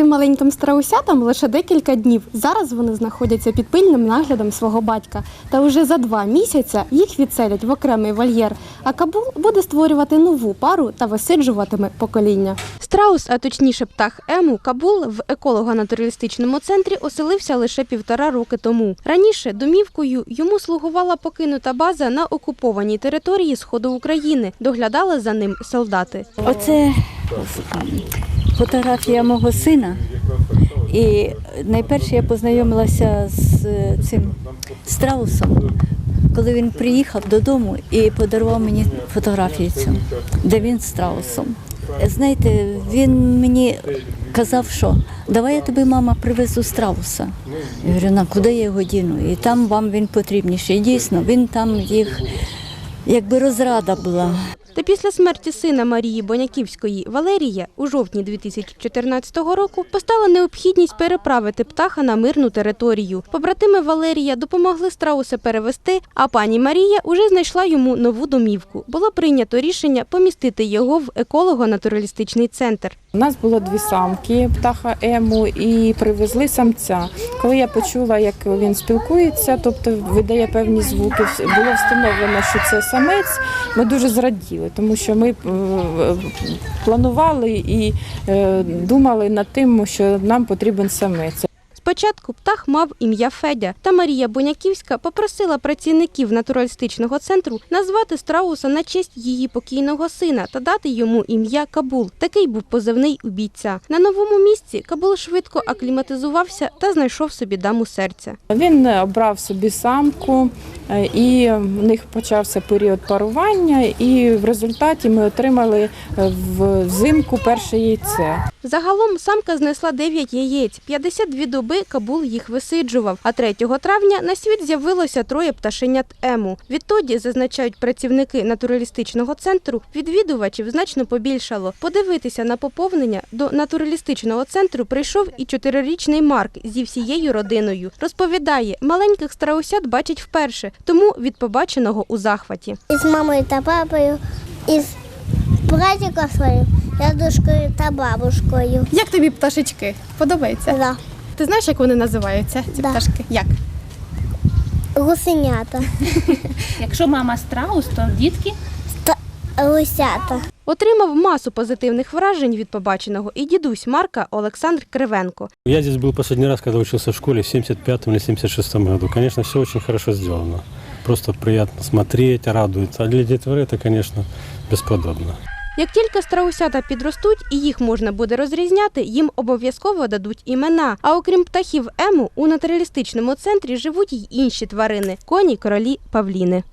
Цим маленьким страусятам лише декілька днів. Зараз вони знаходяться під пильним наглядом свого батька. Та уже за два місяця їх відселять в окремий вольєр. А Кабул буде створювати нову пару та висиджуватиме покоління. Страус, а точніше птах Ему, Кабул в еколого-натуралістичному центрі оселився лише півтора роки тому. Раніше домівкою йому слугувала покинута база на окупованій території сходу України. Доглядали за ним солдати. Оце фотографія мого сина. І найперше я познайомилася з е, цим страусом, коли він приїхав додому і подарував мені фотографію цю, де він з страусом. Знаєте, він мені казав, що давай я тобі, мама, привезу страуса. Я говорю, на куди я його діну? І там вам він потрібніший. І дійсно, він там їх, якби розрада була. Та після смерті сина Марії Боняківської Валерія у жовтні 2014 року постала необхідність переправити птаха на мирну територію. Побратими Валерія допомогли страуса перевести, а пані Марія уже знайшла йому нову домівку. Було прийнято рішення помістити його в еколого-натуралістичний центр. У нас було дві самки птаха Ему і привезли самця. Коли я почула, як він спілкується, тобто видає певні звуки, було встановлено, що це самець. Ми дуже зраділи, тому що ми е, планували і е, думали над тим, що нам потрібен самець. Спочатку птах мав ім'я Федя, та Марія Боняківська попросила працівників натуралістичного центру назвати страуса на честь її покійного сина та дати йому ім'я Кабул. Такий був позивний у бійця. На новому місці Кабул швидко акліматизувався та знайшов собі даму серця. Він обрав собі самку, і в них почався період парування, і в результаті ми отримали е, взимку перше яйце. Загалом самка знесла 9 яєць, 52 доби Кабул їх висиджував. А 3 травня на світ з'явилося троє пташенят Ему. Відтоді, зазначають працівники натуралістичного центру, відвідувачів значно побільшало. Подивитися на поповнення до натуралістичного центру прийшов і чотирирічний Марк зі всією родиною. Розповідає, маленьких страусят бачить вперше, тому від побаченого у захваті. Із мамою та папою, із з братиком своїм, дядушкою та бабушкою. Як тобі пташечки? Подобається? Да. Ти знаєш, як вони називаються? Ці Да. пташки? Як? Гусенята Якщо мама страус, то дітки лисята. Отримав масу позитивних вражень від побаченого і дідусь Марка Олександр Кривенко. Я здесь был последний раз, когда учился в школе в 75 или 76 году. Конечно, все очень хорошо сделано. Просто приятно смотреть, радует. А для детворы это, конечно, бесподобно. Як тільки страусята підростуть і їх можна буде розрізняти, їм обов'язково дадуть імена. А окрім птахів Ему, у натуралістичному центрі живуть й інші тварини коні, королі, павліни.